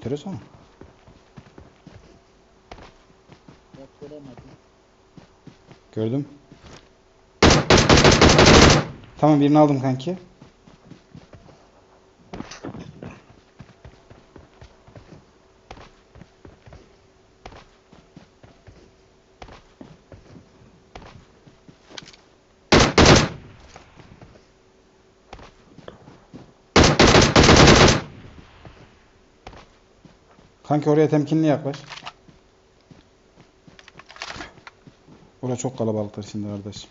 Enteresan. Bak. Gördüm. Tamam birini aldım kanki. Kanki oraya temkinli yaklaş. Orada çok kalabalıktır şimdi kardeşim.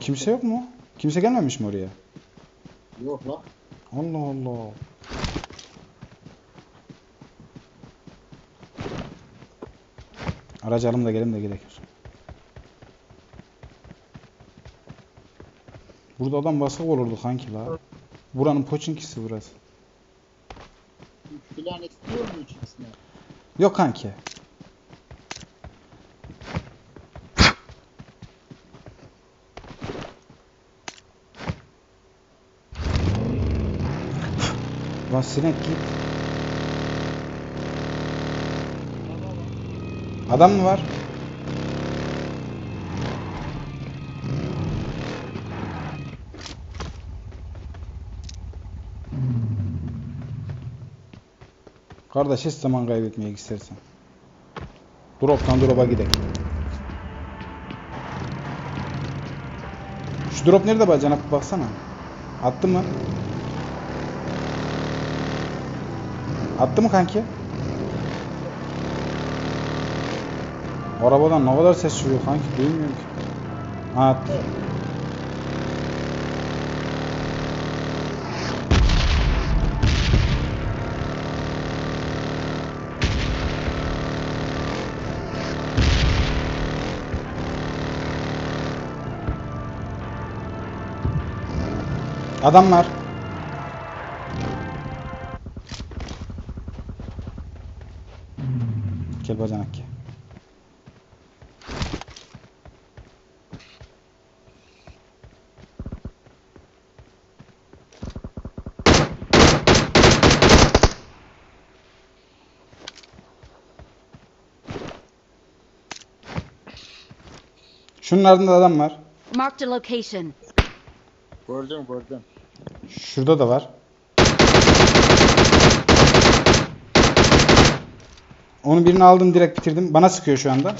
Kimse yok mu? Kimse gelmemiş mi oraya? Yok la. Allah Allah. Aracı alın da gelin de gidelim. Burada adam basık olurdu kanki la. Buranın poçinkisi burası. Filan istiyor mu içerisine? Yok kanki. Lan sinek git. Adam mı var? Kardeş hiç zaman kaybetmeyek istersen. Drop'tan drop'a gidelim. Şu drop nerede bacana baksana. Attı mı? Attı mı kanki? Arabadan ne kadar ses çıkıyor kanki duymuyorum ki. Ha, attı. Adamlar. Gel bacanak gel. Şunun ardında adam var. Marked a location. Gördüm gördüm. Şurada da var. Onu birini aldım direkt bitirdim. Bana sıkıyor şu anda.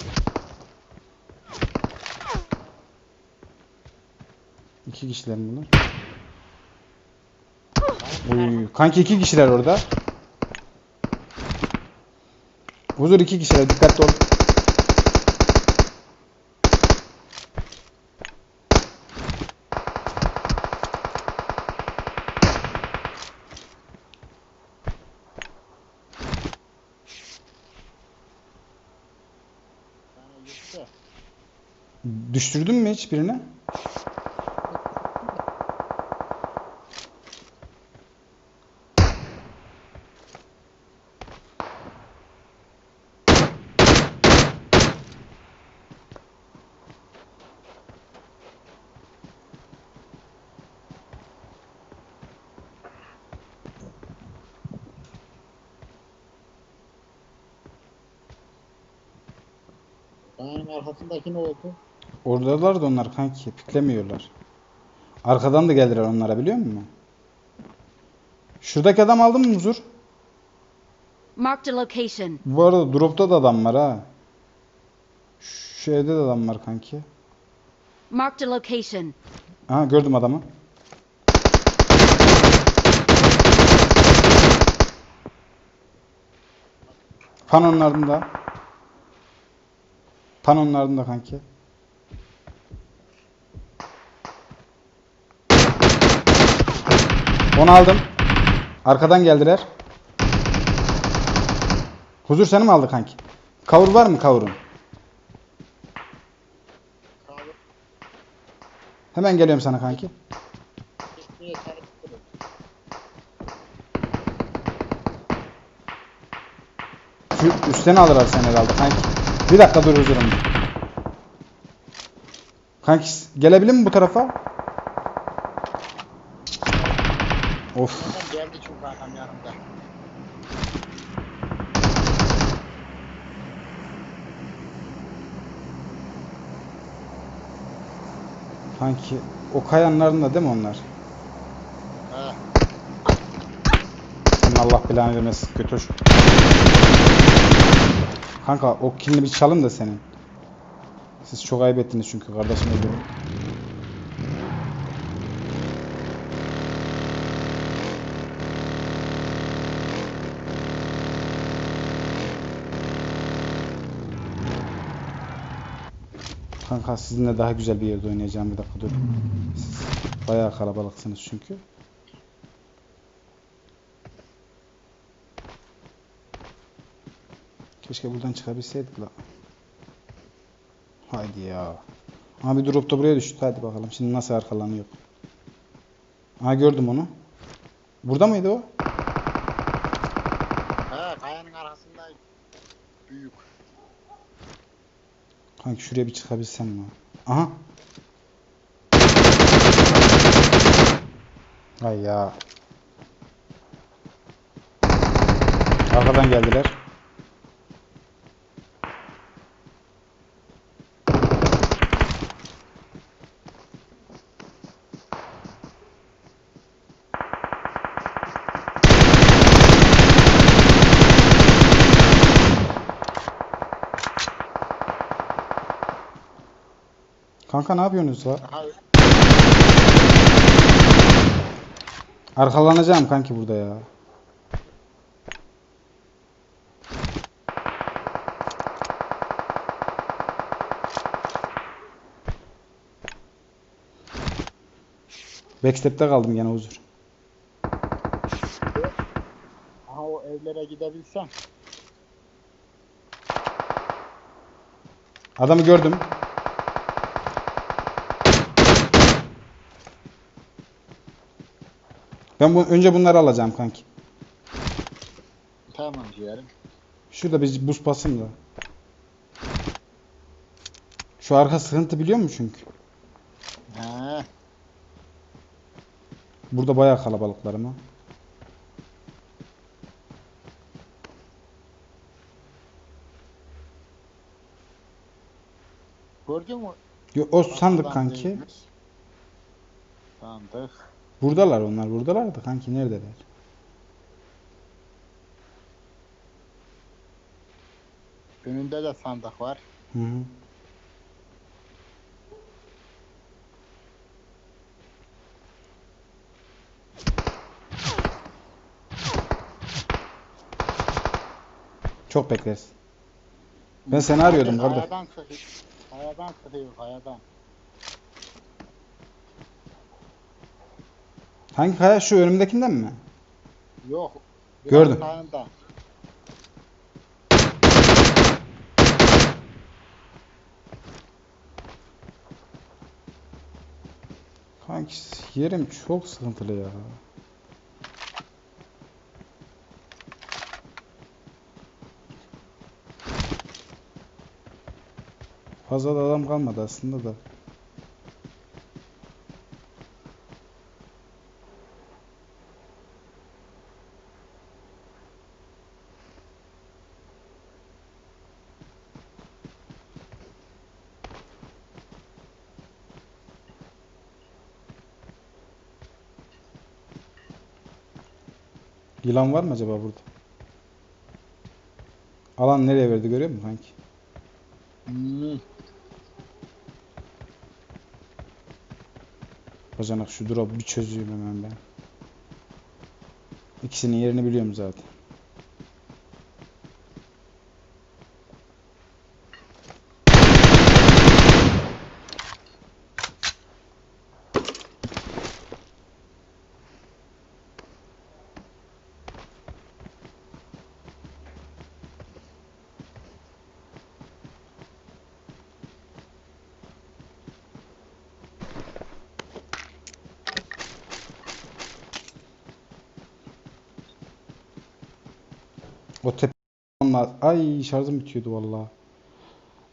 İki kişiler mi bunlar? Oy, kanki iki kişiler orada. Huzur iki kişiler dikkatli ol. Sana yoksa. Düşürdün mü hiç birini? Dağın arkasındaki ne oldu? Oradalar da onlar kanki. Piklemiyorlar. Arkadan da geldiler onlara biliyor musun? Şuradaki adam aldın mı huzur? Marked a location. Bu arada dropta da adam var ha. Şu evde de adam var kanki. Marked a location. Aha gördüm adamı. Panonun ardında kanki. Onu aldım. Arkadan geldiler. Huzur seni mi aldı kanki? Kavur var mı kavurun? Hemen geliyorum sana kanki. Şu üstten alırlar seni herhalde kanki. Bir dakika dur huzurum. Kanki gelebilir mi bu tarafa? Of. Geldi çünkü adam yanımda. Kanki o kayanlarında değil mi onlar? He. Senin Allah belanı vermesin götür. Kanka o kilini bir çalın da senin. Siz çok ayıp ettiniz çünkü kardeşim öldü. Kanka sizinle daha güzel bir yerde oynayacağım bir dakika dur. Siz bayağı kalabalıksınız çünkü. Keşke buradan çıkabilseydik la. Haydi ya. Abi drop da buraya düştü. Hadi bakalım. Şimdi nasıl arkalanıyor. Ha gördüm onu. Burada mıydı o? Kanki şuraya bir çıkabilsem mi? Aha. Ay ya. Arkadan geldiler. Kanka ne yapıyorsunuz la? Arkalanacağım kanki burada ya. Backstep'te kaldım gene huzur. Aha o evlere gidebilsem. Adamı gördüm. Ben bu, önce bunları alacağım kanki. Tamam ciğerim. Şurada bir buz basayım da. Şu arka sıkıntı biliyor musun çünkü? He. Burada bayağı kalabalıklar ama. Gördün mü? Yo, o sandık kanki. Sandık. Buradalar onlar. Buradalar da kanki neredeler? Önünde de sandık var. Hı hı. Çok bekleriz. Ben seni arıyordum kardeş. Kayadan sıkıyor. Kayadan sıkıyor kayadan. Hangi kaya? Şu önümdekinden mi? Yok. Gördüm. sağında. Kanki yerim çok sıkıntılı ya. Fazla da adam kalmadı aslında da. Yılan var mı acaba burada? Alan nereye verdi görüyor musun kanki? Hmm. Bacanak şu drop'u bir çözüyorum hemen ben. İkisinin yerini biliyorum zaten. O tepe almam. Ay şarjım bitiyordu valla.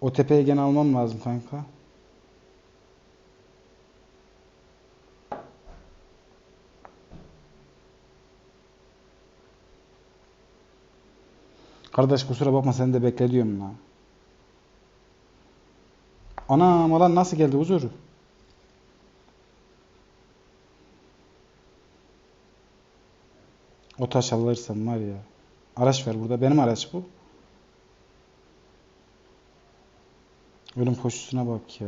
O tepeye gene almam lazım kanka. Kardeş kusura bakma seni de beklediyorum la. Anam alan nasıl geldi huzur? O taş alırsam var ya. Araç ver burada. Benim araç bu. Ölüm koşusuna bak ya.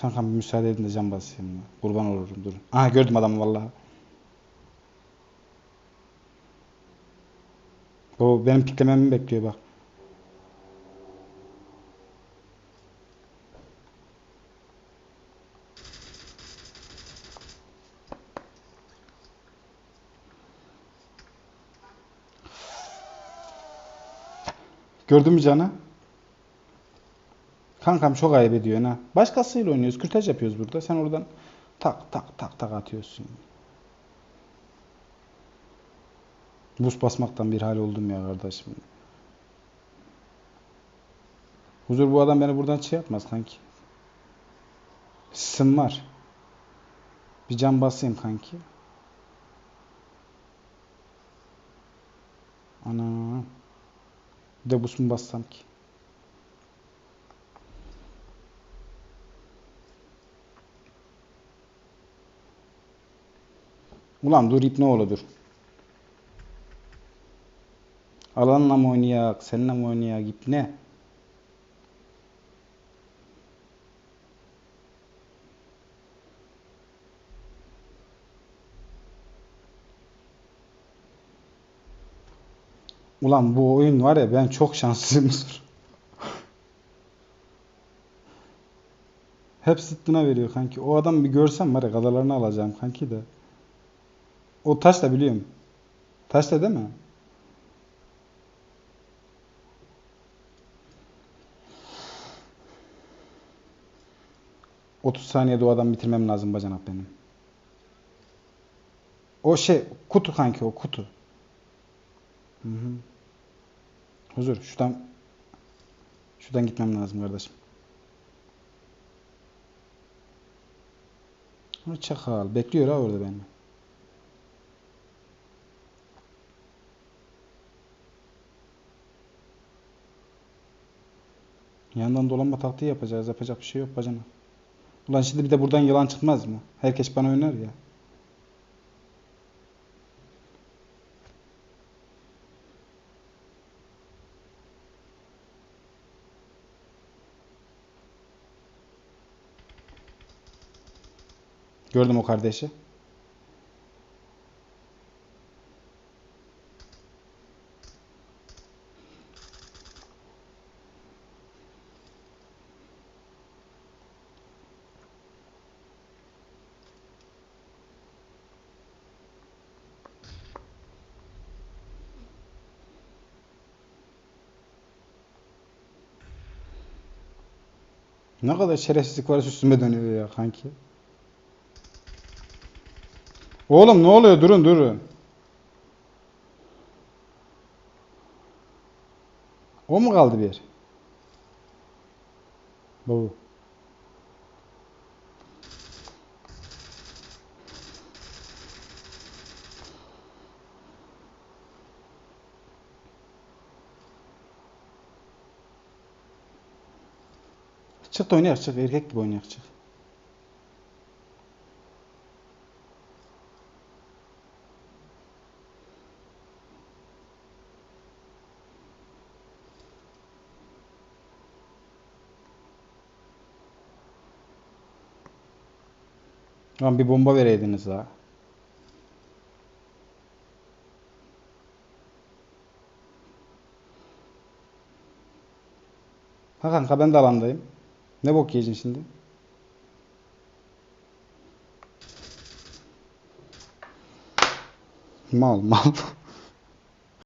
Kankam müsaade edin de can basayım ya. Kurban olurum durun. Aha gördüm adamı vallahi. O benim piklememi bekliyor bak. Gördün mü canı? Kankam çok ayıp ediyorsun ha. Başkasıyla oynuyoruz. Kürtaj yapıyoruz burada. Sen oradan tak tak tak tak atıyorsun. Buz basmaktan bir hal oldum ya kardeşim. Huzur bu adam beni buradan şey yapmaz kanki. Sisim var. Bir can basayım kanki. Ana. Bir de buz mu bassam ki? Ulan dur ip ne oğlu dur. Alanla mı oynayak, seninle mi oynayak ip ne? Ulan bu oyun var ya ben çok şanslıyım. Hep sıttına veriyor kanki. O adam bir görsem var ya kadalarını alacağım kanki de. O taş da biliyorum. Taş da değil mi? Otuz saniyede o adamı bitirmem lazım bacanak benim. O şey kutu kanki o kutu. Hı hı. Huzur şuradan şuradan gitmem lazım kardeşim. O çakal bekliyor ha orada beni. Yandan dolanma taktiği yapacağız. Yapacak bir şey yok bacana. Ulan şimdi bir de buradan yılan çıkmaz mı? Herkes bana oynar ya. Gördüm o kardeşi. Ne kadar şerefsizlik var üstüme dönüyor ya kanki. Oğlum ne oluyor? Durun durun. O mu kaldı bir? Bu. Çık da oynayak çık. Erkek gibi oynayak çık. Lan bir bomba vereydiniz ha. Ha kanka ben de alandayım. Ne bok yiyeceksin şimdi? Mal mal.